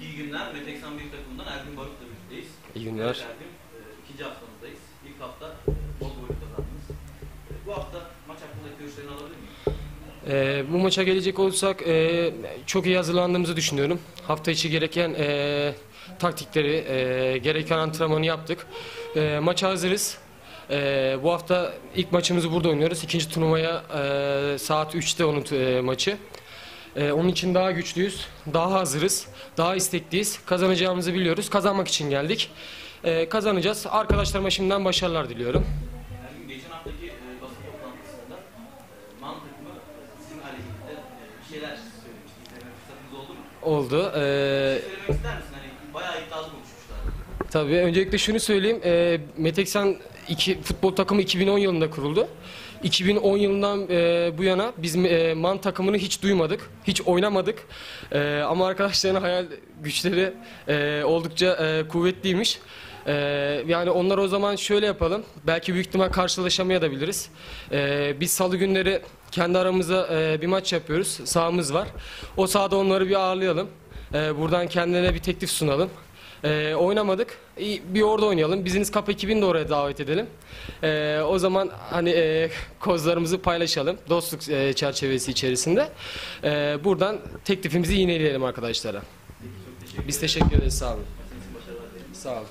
İyi günler. Meteksan bir takımından Ergün Barut'la birlikteyiz. İyi günler. Evet Ergün, e, ikinci haftamızdayız. İlk hafta e, bol golü kazandınız. E, Bu hafta maç hakkındaki görüşlerini alabilir miyim? Ee, bu maça gelecek olursak e, çok iyi hazırlandığımızı düşünüyorum. Hafta içi gereken e, taktikleri, e, gereken antrenmanı yaptık. E, maça hazırız. E, bu hafta ilk maçımızı burada oynuyoruz. İkinci turnuvaya e, saat 3'te onun e, maçı. E, onun için daha güçlüyüz, daha hazırız, daha istekliyiz. Kazanacağımızı biliyoruz. Kazanmak için geldik. E, kazanacağız. Arkadaşlarıma şimdiden başarılar diliyorum. Ergün geçen haftaki e, basın toplantısında e, e, sizin aleyhinize e, bir şeyler söylemişti. İzleme fırsatınız oldu mu? Oldu. E, Bir şey söylemek ister misin? Hani bayağı iddialı konuşmuşlar. Tabii öncelikle şunu söyleyeyim. E, Meteksan iki, futbol takımı 2010 yılında kuruldu. 2010 yılından e, bu yana biz e, MAN takımını hiç duymadık, hiç oynamadık. E, ama arkadaşların hayal güçleri e, oldukça e, kuvvetliymiş. E, yani onlar o zaman şöyle yapalım. Belki büyük ihtimal karşılaşamayabiliriz. E, biz salı günleri kendi aramıza e, bir maç yapıyoruz. Sahamız var. O sahada onları bir ağırlayalım. E, buradan kendilerine bir teklif sunalım. Ee, oynamadık. Bir orada oynayalım. Business Cup ekibini de oraya davet edelim. Ee, o zaman hani e, kozlarımızı paylaşalım. Dostluk e, çerçevesi içerisinde. Ee, buradan teklifimizi yineleyelim arkadaşlara. Biz teşekkür ederiz. Sağ olun. Sağ olun.